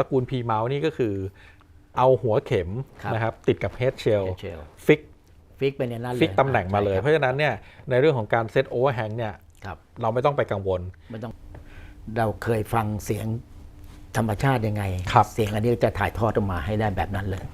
ตระกูล P mount นี่ก็คือเอาหัวเข็มครับนะครับติดกับ head shell Head shell ฟิกฟิกไปในนั้นเลยฟิกตำแหน่งมาเลยใช่เพราะฉะนั้นเนี่ยในเรื่องของการเซตโอเวอร์แฮงเนี่ยครับเราไม่ต้องไปกังวลไม่ต้องเราเคยฟังเสียงธรรมชาติยังไงครับเสียงอันนี้จะถ่ายทอดออกมาให้ได้แบบนั้นเลย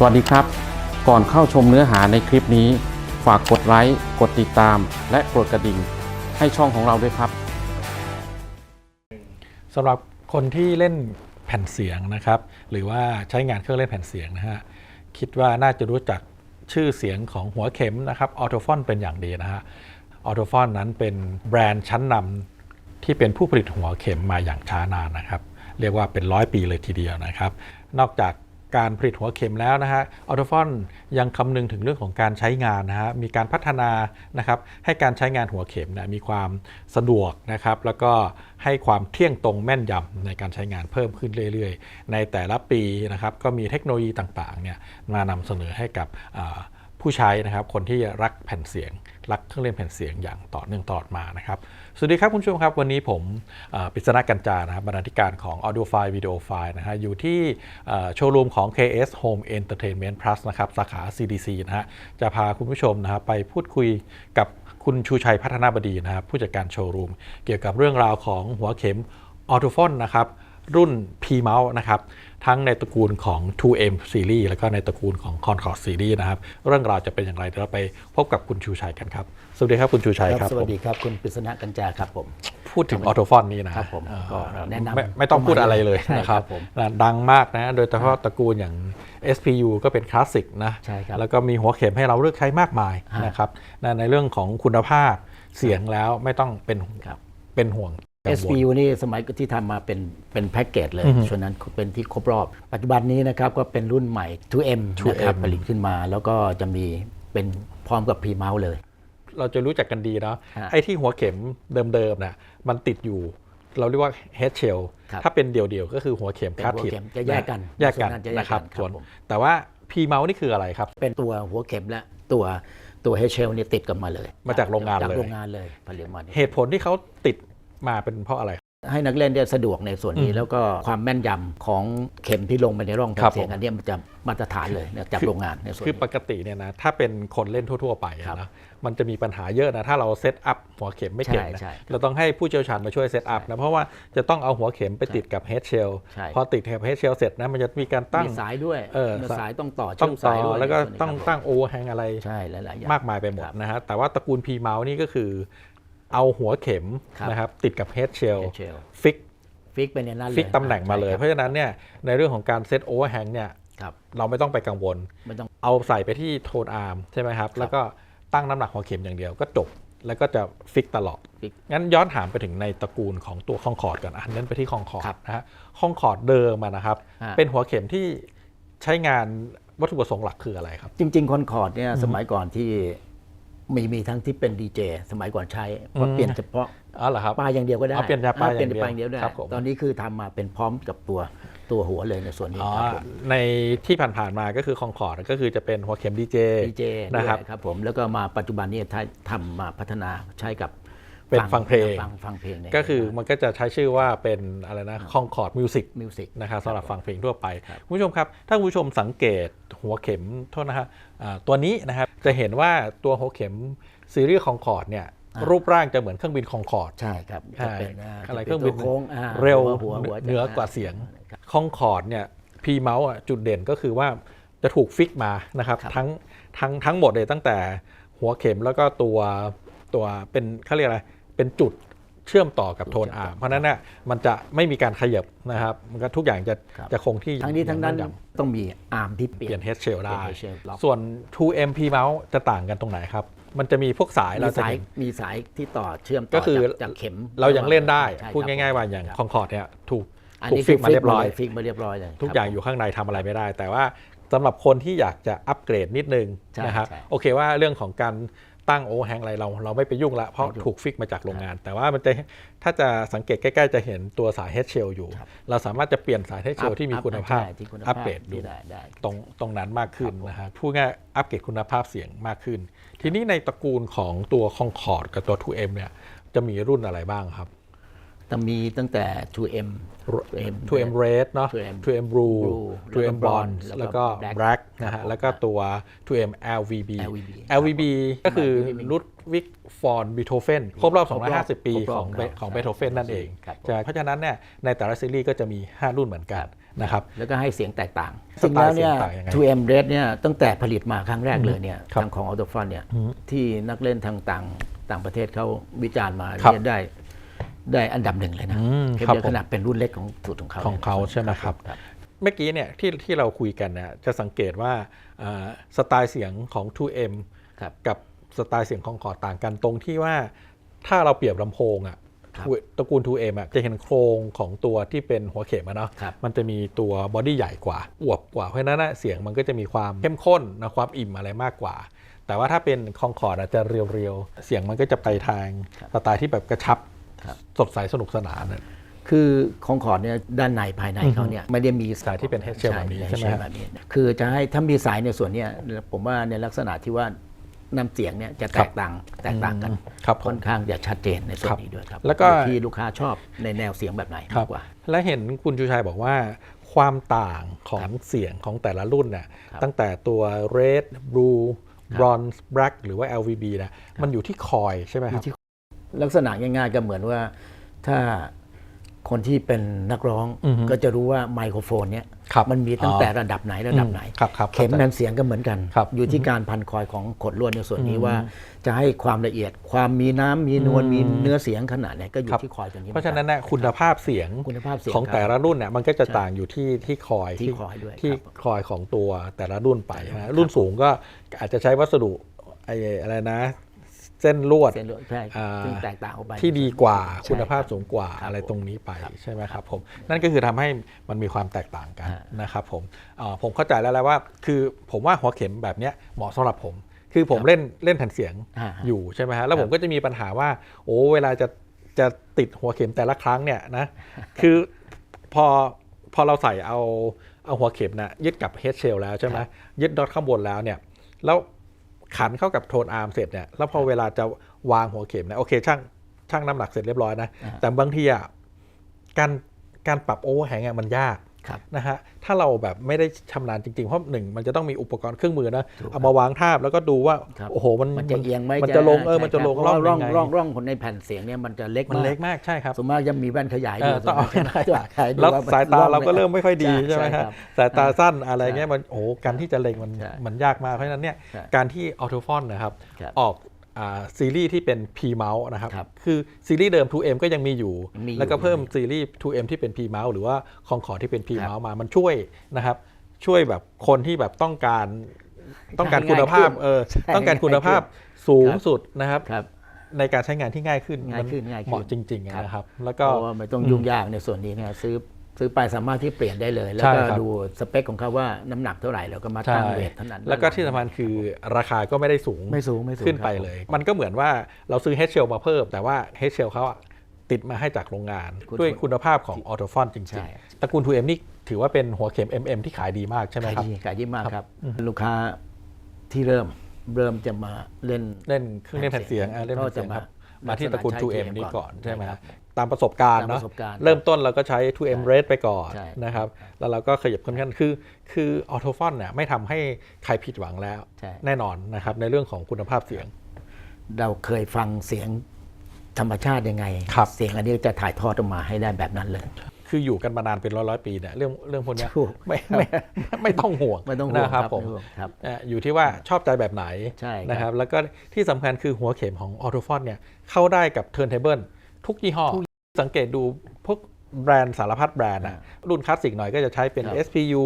สวัสดีครับ ก่อนเข้าชมเนื้อหาในคลิปนี้ ฝากกดไลค์ กดติดตาม และกดกระดิ่ง ให้ช่องของเราด้วยครับสำหรับคนที่เล่นแผ่นเสียงนะครับ หรือว่าใช้งานเครื่องเล่นแผ่นเสียงนะฮะคิดว่าน่าจะรู้จักชื่อเสียงของหัวเข็มนะครับออโตฟอนเป็นอย่างดีนะฮะออโตฟอนนั้นเป็นแบรนด์ชั้นนำที่เป็นผู้ผลิตหัวเข็มมาอย่างช้านานนะครับ เรียกว่าเป็นร้อยปีเลยทีเดียวนะครับ นอกจาก การผลิตหัวเข็มแล้วนะฮะออโตฟอนยังคำนึงถึงเรื่องของการใช้งานนะฮะมีการพัฒนานะครับให้การใช้งานหัวเข็มนะมีความสะดวกนะครับแล้วก็ให้ความเที่ยงตรงแม่นยำในการใช้งานเพิ่มขึ้นเรื่อย ๆ ในแต่ละปีนะครับก็มีเทคโนโลยีต่างๆเนี่ยมานำเสนอให้กับอ่า ผู้ใช้นะครับ คนที่รักแผ่นเสียง รักเครื่องเล่นแผ่นเสียงอย่างต่อเนื่องตลอดมานะครับ สวัสดีครับคุณผู้ชมครับ วันนี้ผมปิศนากัญจานะครับบรรณาธิการของ Audio File Video File นะฮะอยู่ที่โชว์รูมของ KS Home Entertainment Plus นะครับสาขา CDC นะฮะจะพาคุณผู้ชมนะฮะไปพูดคุยกับคุณชูชัยพัฒนาบดีนะครับผู้จัดการโชว์รูม เกี่ยวกับเรื่องราวของหัวเข็มออโตฟอนนะครับรุ่น P Mouse นะครับ ทั้งในตระกูลของ 2M Series แล้วก็ในตระกูลของ Concord Series นะครับ เรื่องราวจะเป็นอย่างไร เดี๋ยวเราไปพบกับคุณชูชัยกันครับ สวัสดีครับคุณชูชัยคครัรับบสวัผสมดีครับ คุณปริศนากัญจาครับผม พูดถึงออโตฟอนนี่นะครับผมเอ่อก็แนะนำไม่ไม่ต้องพูดอะไรเลยใช่นะคครัรับบผมนะดังมากนะ โดยเฉพาะตระกูลอย่าง SPU ก็เป็นคลาสสิกนะใช่ครับแล้วก็มีหัวเข็มให้เราเลือกใช้มากมายฮะนะครับนะในเรื่องของคุณภาพเสียงแล้วไม่ต้องเป็นครับเป็นห่วง กังวล SPU นี่สมัยที่ทำมาเป็นเป็นแพ็กเกจเลยอือฮึช่วงนั้นเป็นที่ครบรอบ ปัจจุบันนี้นะครับก็เป็นรุ่นใหม่ 2M นะครับ 2M ผลิตขึ้นมาแล้วก็จะมีเป็นพร้อมกับ P Mouse เลย เราจะรู้จักกันดีเนาะฮะไอ้ที่หัวเข็มเดิมๆนะมันติดอยู่เราเรียกว่า head shell ครับถ้าเป็นเดี่ยวๆ ก็คือหัวเข็มเป็นคาดหัวถิดเข็มจะแยกกันแยกกันส่วนนั้นจะแยกกันนะครับครับส่วนผมแต่ว่า P mouse นี่คืออะไรครับ เป็นตัวหัวเข็มและตัวตัว Head Shell เนี่ยติดกันมาเลย มาจากโรงงานจากเลยโรงงานเลยผลิตมาเนี่ยเหตุผลที่เขาติด มาเป็นเพราะอะไร ให้นักเล่นได้สะดวกในส่วนนี้อืมแล้วก็ความแม่นยำของเข็มที่ลงไปในร่องครับเสียงผมอันเนี้ยมันจะมาตรฐานเลยเนี่ยจากโรงงานในส่วนคือปนี้กติเนี่ยนะถ้าเป็นคนเล่นทั่ว ๆ ไปอะครับนะมันจะมีปัญหาเยอะนะถ้าเราเซตอัพหัวเข็มไม่เก่งนะใช่ใช่เราต้องให้ผู้เชี่ยวชาญมาช่วยเซตอัพนะเพราะว่าจะต้องเอาหัวเข็มไปติดกับเฮดเชลใช่พอติดกับเฮดเชลเสร็จนะมันจะมีการตั้งมีสายด้วยเออมีสายต้องต่อต้เชื่องอมต่สายอด้วยแล้วก็ในส่วนนี้ต้องครับตั้งโอเวอร์แฮงอะไรใช่หลายๆอย่างมากมายไปหมดครับนะฮะแต่ว่าตระกูล P mouse นี่ก็คือ เอาหัวเข็มครับนะครับติดกับเฮดเชล Head Shell ฟิกฟิกไปในนั้นเลยฟิกตำแหน่งมาเลยใช่เพราะฉะนั้นเนี่ยในเรื่องของการเซตโอเวอร์แฮงเนี่ยครับเราไม่ต้องไปกังวลไม่ต้องเอาใส่ไปที่โทนอาร์มใช่ไหมครับ แล้วก็ตั้งน้ำหนักหัวเข็มอย่างเดียวก็จบ แล้วก็จะฟิกตลอดฟิกงั้นย้อนถามไปถึงในตระกูลของตัวคองคอร์ดก่อนอันนั้นไปที่คองคอร์ครัดบนะฮะคองคอร์ดเดิมอะนะครับฮะเป็นหัวเข็มที่ใช้งานวัตถุประสงค์หลักคืออะไรครับ จริง ๆ คอนคอร์ดเนี่ยสมัยก่อนที่ มีมีทั้งที่เป็นดีเจสมัยก่อนใช้ก็อืมเปลี่ยนเฉพาะอ๋อเหรอครับปลายอย่างเดียวก็ได้อ๋อเปลี่ยนจากปลายเปลี่ยนอย่างเดียวปลายอย่างเดียวได้ครับผมตอนนี้คือทำมาเป็นพร้อมกับตัวตัวหัวเลยในส่วนนี้อ๋อครับผมในที่ผ่านๆมาก็คือคองคอร์ดก็คือจะเป็นหัวเข็มดีเจดีเจนะครับครับผมแล้วก็มาปัจจุบันนี้ถ้าทำมาพัฒนาใช้กับ เป็นฟังเพลงฟังฟังเพลงเนี่ยก็คือมันก็จะใช้ชื่อว่าเป็นอะไรนะคองคอร์ดมิวสิกมิวสิกนะครับสำหรับฟังเพลงทั่วไปครับคุณผู้ชมครับ ถ้าคุณผู้ชมสังเกตหัวเข็มโทษนะฮะอ่าตัวนี้นะครับจะเห็นว่าตัวหัวเข็มซีรีส์คองคอร์ดเนี่ยรูปร่างจะเหมือนเครื่องบินคองคอร์ดใช่ครับใช่จะเป็นาอะไรจะเครื่องบินตัวโค้งอ่าเร็วหัวหัวจะเหนือกว่าเสียงครับคองคอร์ดเนี่ยพีเมาส์จุดเด่นก็คือว่าจะถูกฟิกมานะครับครับทั้งทั้งทั้งหมดเลยตั้งแต่หัวเข็มแล้วก็ตัวตัวเป็นเขาเรียกอะไร เป็นจุดเชื่อมต่อกับโทนอาร์มเพราะฉะนั้นเนี่ยมันจะไม่มีการขยับนะครับ มันก็ทุกอย่างจะครับจะคงที่ทั้งนี้ทั้งนั้นอย่างแยต้องมีอาร์มที่เปเปลี่ลี่ยยนน head shell ได้เปลี่ยน head shell ล็อกส่วน 2M P mouse จะต่างกันตรงไหนครับ มันจะมีพวกสายเรามีจะสายเห็นมีสายที่ต่อเชื่อมต่ก็คือจากจากเข็มเรายังเล่นได้ใช่พูดครับง่ายๆว่าอย่างครับคองคอร์ดเนี่ยถูกอันถูกนี้ฟิกมาเรียบร้อยฟิกมาเรียบร้อยเลยทุกครับอย่างอยู่ข้างในทำอะไรไม่ได้ แต่ว่าสำหรับคนที่อยากจะอัปเกรดนิดนึงใช่นะครับใช่โอเคว่าเรื่องของการ ตั้งโอแฮงอะไรเราเราไม่ไปยุ่งละเพราะไม่ยุ่งถูกฟิกมาจากโรงงาน แต่ว่ามันจะถ้าจะสังเกตใกล้ ๆ จะเห็นตัวสาย head shell อยู่ครับเราสามารถจะเปลี่ยนสาย head shell ที่มีคุณภาพใช่ที่คุณภาพอัปเกรดดูที่ได้ได้ตรงตรงนั้นมากขึ้นนะฮะพูดง่ายอัปเกรดคุณภาพเสียงมากขึ้น ทีนี้ในตระกูลของตัว Concord กับตัว 2M เนี่ยจะมีรุ่นอะไรบ้างครับ แต่มีตั้งแต่ 2M 2M 2M Red เนาะ 2M M Blue Blue 2M แล้วก็ Bronze Bronze แล้วก็แล้วก็ Black นะครัฮะบแล้วก็ตัว 2M LVB LVB LVB ก็คือ LVB ลุดวิกฟอนบีโธเฟนครบรอบครบรอบ250 ปีครบรขออบงเบครับของเบโธเฟนนั่นเองครับผมใช่เพราะฉะนั้นเนี่ยในแต่ละซีรีส์ก็จะมี 5 รุ่นเหมือนกันนะครับแล้วก็ให้เสียงแตกต่างสไตล์จริงแล้วเนี่ยเสียงต่างยังไง 2M Red เนี่ยตั้งแต่ผลิตมาครั้งแรกเลยเนี่ยครับทางของ Auto f o n เนี่ยที่นักเล่นทางต่างต่างประเทศเขาวิจารณ์มาครับเนี่ยได้ ได้อันดับหนึ่งเลยนะอืมเพียงครับเดียวผมขนาดเป็นรุ่นเล็กของสูตรของเขาของเขาใช่ไหมครับครับเมื่อกี้เนี่ยที่ที่เราคุยกันเนี่ยจะสังเกตว่าอ่าสไตล์เสียงของ 2M ครับกับสไตล์เสียงของขอต่างกันตรงที่ว่าถ้าเราเปรียบลำโพงอะครับตระกูล 2M อะจะเห็นโครงของตัวที่เป็นหัวเข็มอะเนาะครับมันจะมีตัวบอดี้ใหญ่กว่าอวบกว่าเพราะฉะนั้นนะเสียงมันก็จะมีความเข้มข้นนะความอิ่มอะไรมากกว่า แต่ว่าถ้าเป็นคองคอร์ดอาจจะเรียวๆ เสียงมันก็จะไปทางสไตล์ที่แบบกระชับครับ สดใสสนุกสนานอะคือของขอร์ดเนี่ยด้านในภายในเขาเนี่ยไม่ได้มีสายที่เป็น head shell แบบนี้ใช่ไหมฮะแบบนี้คือจะให้ถ้ามีสายในส่วนเนี้ยผมว่าในลักษณะที่ว่าน้ำเสียงเนี่ยจะแตกต่างแตกต่างกันครับผมค่อนข้างจะชัดเจนในส่วครันบนี้ด้วยครับแล้วก็อยู่ที่ลูกค้าชอบในแนวเสียงแบบไหนครัมาบกกว่า และเห็นคุณชูชัยบอกว่าความต่างของเสียงของแต่ละรุ่นน่ะครับตั้งแต่ตัว red blue bronze black หรือว่า LVB นะมันอยู่ที่คอยใช่ไหมครับ ลักษณะง่ายๆก็เหมือนว่าถ้าคนที่เป็นนักร้องอือฮึก็จะรู้ว่าไมโครโฟนเนี่ยครับมันมีตั้งอ๋อแต่ระดับไหนระดับไหนอืมครับครับเข็มเข้าใจแผ่นเสียงก็เหมือนกันครับอยู่ที่การพันคอยของขดลวดในส่วนนี้ว่า จะให้ความละเอียด ความมีน้ำมีนวลอืมมีเนื้อเสียงขนาดไหนก็อยู่ครับที่คอยตัวนี้ เพราะฉะนั้นนะคุณภาพเสียงคุณภาพเสียงของครับแต่ละรุ่นเนี่ยมันก็จะใช่ต่างอยู่ที่ที่คอยที่คอยด้วยที่ครับคอยของตัวแต่ละรุ่นไปนะรุ่นสูงก็อาจจะใช้วัสดุไอ้อะไรนะ เส้นลวดเส้นเลือดใช่อ่าซึ่งแตกต่างออกไปที่ดีกว่าใช่คุณภาพครับสูงกว่าครับอะไรผมตรงนี้ไปครับใช่ไหมครับผมนั่นก็คือทำให้มันมีความแตกต่างกันฮะนะครับผมอ่าผมเข้าใจแล้วแหละว่า คือผมว่าหัวเข็มแบบเนี้ยเหมาะสำหรับผมคือผมเล่นเล่นแผ่นเสียงอ่าฮะอยู่ใช่ไหมฮะแล้วครับผมก็จะมีปัญหาว่าโอ้เวลาจะจะติดหัวเข็มแต่ละครั้งเนี่ยนะคือพอพอเราใส่เอาเอาหัวเข็มนะยึดกับเฮดเชลแล้วใช่ไหมครับยึดน็อตข้างบนแล้วเนี่ยแล้ว ขันเข้ากับโทนอาร์มเสร็จเนี่ยแล้วพอเวลาจะวางหัวเข็มเนี่ยโอเคช่างช่างน้ำหนักเสร็จเรียบร้อยนะอ่าแต่บางทีอะการการปรับโอเวอร์แฮงอะมันยากครับ นะฮะถ้าเราแบบไม่ได้ชำนาญจริงๆ เพราะหนึ่งมันจะต้องมีอุปกรณ์เครื่องมือนะถูกครับเอามาวางทาบแล้วก็ดูว่าครับโอ้โหมันมันจะเอียงไหมมันจะลงเออมันจะลงใช่ร่องเพาร่องยังไงร่องร่องของในแผ่นเสียงเนี่ยมันจะเล็กมันเล็กมากใช่ครับสมมติจะมีแว่นขยายเอดูอต้องเอาสมมุติให้ได้ขยดูแล้วมันสายตาร่องเราก็เริ่มไม่ค่อยดีใช่ใช่ไหมคฮะรับสายตาสั้นอะไรใช่เงี้ยมันโอ้โหการที่จะเล็งมันใช่มันยากมากเพราะฉะนั้นเนี่ยใช่การที่ออโตฟอนนะครับครับออกอ่า ซีรีส์ที่เป็น P Mouse นะครับครับ คือซีรีส์เดิม 2M ก็ยังมีอยู่มีอยู่ แล้วก็เพิ่มซีรีส์ 2M ที่เป็น P Mouse หรือว่าคองคอร์ที่เป็น P ครับ Mouse มา มันช่วยนะครับ ช่วยแบบคนที่แบบต้องการต้องการคุณภาพง่ายขึ้นเออใช่ต้องการคุณภาพง่ายขึ้สูงครับสุดนะครับครับ ในการใช้งานที่ง่ายขึ้นง่ายขึ้นมัง่ายขึ้นเหมาะจริงๆครับนะครับ แล้วเพก็ราะว่าไม่ต้องยุ่งยากในส่วนนี้เนี่ยซื้อ ซื้อไปสามารถที่เปลี่ยนได้เลย แล้วใช่ก็ครับ ดูสเปคของเขาว่าน้ำหนักเท่าไหร่แล้วก็มาใช่ตั้งเวทเท่านั้นแล้วก็ที่สำคัญคือราคาก็ไม่ได้สูง ไม่สูงไม่สูงขึ้นไปครับ เลย มันก็เหมือนว่าเราซื้อ h ฮ s เชลมาเพิ่ม แต่ว่า h ฮ s เชลเขาอะติดมาให้จากโรงงาน คุณด้วยคุณภาพของออโตฟอนจริใช่ งๆตระกูล 2M นี่ถือว่าเป็นหัวเข็ม MM ที่ขายดีมากใช่ไหมขายครับ ดีขายดีมากครับ ลูกค้าที่เริ่มเริ่มจะมาเล่น เล่นเครื่องเล่นแผ่นเสียงอะเล่นแผ่นเสียงครับก็จะมามาที่ตระกูลลักษณะ 2M ใช้นี่ก่อน 2M ใช่ไหมก่อนฮะ ตามประสบการณ์ตามเนาะประสบการณ์เริ่มต้นเราก็ใช้ 2M ใช่ Red ไปก่อนใช่นะครับ แล้วเราก็ขยับขึ้นขั้นคือ คือออโตฟอนเนี่ยไม่ทำให้ใครผิดหวังแล้วใช่แน่นอนนะครับในเรื่องของคุณภาพเสียง เราเคยฟังเสียงธรรมชาติยังไงครับเสียงอันนี้จะถ่ายทอดออกมาให้ได้แบบนั้นเลยคืออยู่กันมานานเป็นร้อยร้อยๆปีเนี่ยเรื่องเรื่องพวกเนี้ยถูกไม่ไม่ไม่ต้องห่วงไม่ต้องห่วงนะครับครับผมไม่ต้องห่วงครับเอ่ออยู่ที่ว่าชอบใจแบบไหนใช่ครับนะครับแล้วก็ที่สำคัญคือหัวเข็มของออโตฟอนเนี่ยเข้าได้กับเทิร์นเทเบิลทุกยี่ห้อ สังเกตดูพวกแบรนด์สารพัดแบรนด์อะรุ่นคลาสสิกหน่อยก็จะใช้เป็นครับ SPU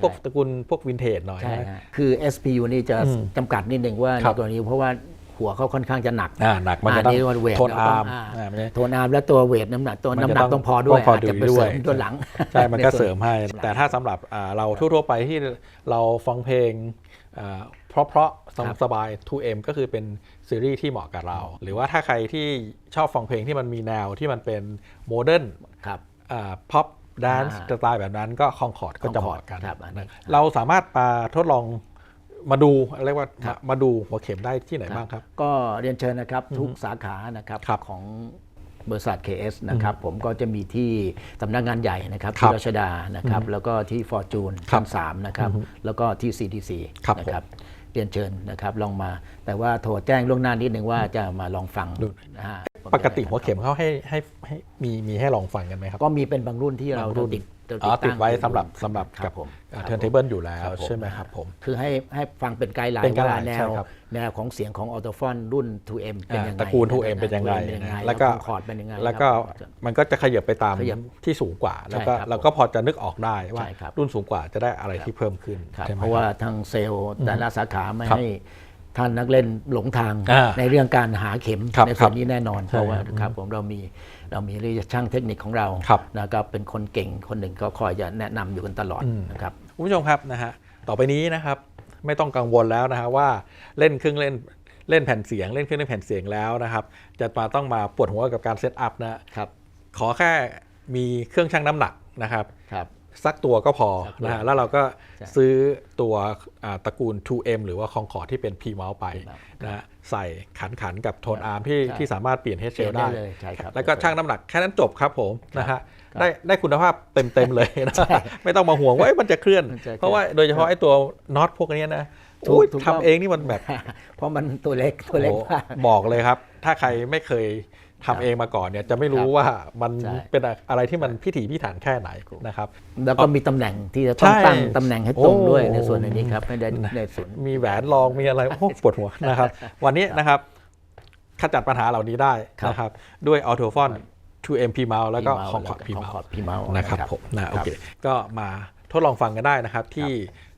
พวกตระกูลพวกวินเทจหน่อยใช่นะฮะคือ SPU นี่จะอืมจำกัดนิดหนึ่งว่าครัในบกรณีเพราะว่าหหัวเขาค่อนข้างจะหนักอ่าหนัก มันจะอ่าต้องนี่มันเวทโทนเราต้องอาร์มอ่าอ่าไม่ใช่โทนอาร์มและตัวเวทน้ำหนักตัวมันจะน้ำหนักต้ต้อองงพอด้วยต้องพออาจจะไปด้วยเสริมตัวหลัง ใช่ มันก็ใส่วนเสริมให้ แต่ถ้าสำหรับอ่าเราทั่วๆไปที่เราฟังเพลงอ่าเพราะๆ สครับสบาย 2M ก็คือเป็นซีรีส์ที่เหมาะกับเรา หรือว่าถ้าใครที่ชอบฟังเพลงที่มันมีแนวที่มันเป็นโมเดิร์นครับพ็อปดานซ์อ่าสไตล์แบบนั้นก็คองคอร์ดก็จะเหมาะกันครับอันนี้เราสามารถมาทดลองมาดูเรียกว่าครับมาดูหัวเข็มได้ที่ไหนบ้างครับ ก็เรียนเชิญนะครับทุกสาขานะครับครับของบริษัท KS นะครับผมก็จะมีที่สำนักงานใหญ่นะครับครัที่บรัชดานะครับแล้วก็ที่ Fortune ครับชั้น3นะครับแล้วก็ที่ CDC ครับนะครับ เรียนเชิญนะครับลองมา แต่ว่าโทรแจ้งล่วงหน้านิดนึงว่าจะมาลองฟังดูนะฮะปกติหัวเข็มเขาให้ให้ให้มีมีให้ลองฟังกันไหมครับ ก็มีเป็นบางรุ่นที่เราบา งรุ่นติดอ๋อติดไว้ตั้งสำหรับสำหรับครักับบผมเทิร์นเทเบิลอยู่แล้วครับผมใช่ไหมครับผม คือให้ให้ฟังเป็นไกด์ไลเป็นน์ไกด์ไลว่าน์แนใช่วครับแนวของเสียงของออโตฟอนรุ่น 2M เป็นยังไงตระกูล 2M เป็นยังไงเป็นยังไงแล้วก็คอร์ดเป็นยังไงแล้วก็ครับมันก็จะขยับไปตามขยับที่สูงกว่า แล้วก็ใช่ครับเราก็พอจะนึกออกได้ว่าใช่ครับรุ่นสูงกว่าจะได้อะไรที่เพิ่มขึ้นครับใช่ไหมเพราะว่าทางเซลล์แต่ละสาขาไม่ครับให้ท่านนักเล่นหลงทางอ่าในเรื่องการหาเข็มครับในครัส่วบนนี้แน่นอนใช่เพราะว่าครับครับผมเรามี เรามีเรื่องช่างเทคนิคของเราครับ นะครับเป็นคนเก่งคนหนึ่งก็คอยจะแนะนำอยู่กันตลอดอืม นะครับ คุณผู้ชมครับนะฮะต่อไปนี้นะครับไม่ต้องกังวลแล้วนะฮะว่าเล่นเครื่องเล่นเล่นแผ่นเสียง เล่นเครื่องเล่นแผ่นเสียงแล้วนะครับจะมาต้องมาปวดหัวกับการเซตอัพนะครับ ขอแค่มีเครื่องชั่งน้ำหนักนะครับครับ สักตัวก็พอสักตัวนะฮะแล้วเราก็ใช่ซื้อตัวอ่าตระกูล 2M หรือว่าคองคอร์ที่เป็น P m o u s ไปครับนะฮะใส่ขันขันๆกับโทนอาร์มที่ใช่ที่สามารถเปลี่ยนเฮดเชเปลี่ยลนได้ได้เลยใช่ครับแล้วก็ชั่งน้ำหนักแค่นั้นจบครับผมนะฮะครับได้ได้คุณภาพเต็มเต็มๆเลยนะใช่ไม่ต้องมาห่วงว่าเอ๊ะมันจะเคลื่อนมันจะเคลื่อน เพราะว่าโดยเฉพาะไอ้ตัวน็อตพวกนี้นะถูกอุ๊ยถูกต้องทำเองนี่มันแบบ เพราะมันตัวเล็กตัวเล็กโอ้โหมากบอกเลยครับ ถ้าใครไม่เคย ทำครับเองมาก่อนเนี่ยจะไม่รู้ครับว่ามันใช่เป็นอะไรที่มันพิถีพิถันแค่ไหนนะครับ แล้วก็มีตำแหน่งที่จะต้องใช่ตั้งตำแหน่งให้ตรงด้วยโอ้ในส่วนอันนี้ครับไม่ได้ในส่วนมีแหวนรองมีอะไรโอ้โหปวดหัวนะครับ วันนี้นะครับขจัดปัญหาเหล่านี้ได้ครับนะครับ ด้วย a u t o f o n 2MP Mouse แล้วก็ P-Mouse ของขอดแล้วก็ P Mouse ของ P Mouse นะครับนะครับผมนะคโอรับเคก็มาทดลองฟังกันได้นะครับที่อ่า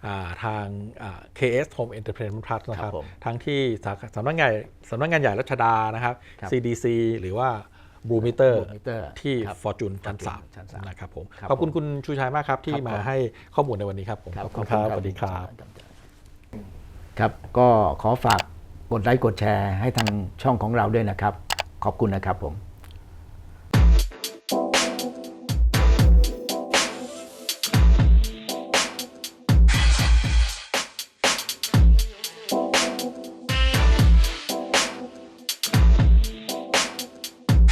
ทางอ่า KS Home Entertainment Plus นะคครัรับบผมทั้งที่สาขาสำนักงานสำนักงานใหญ่รัชดานะครับครับ CDC หรือว่า Blue Meter Blue Meter ที่ครับ Fortune ชั้น Fortune ชั้น3สามนะครับผมครับขอบคุณผมคุณชูชัยมากครับ ที่ครับมาผมให้ข้อมูลในวันนี้ครับผมขอบคุณครับสวัสดีครับ ครับ ก็ขอฝากกดไลค์กดแชร์ให้ทางช่องของเราด้วยนะครับ ขอบคุณนะครับผม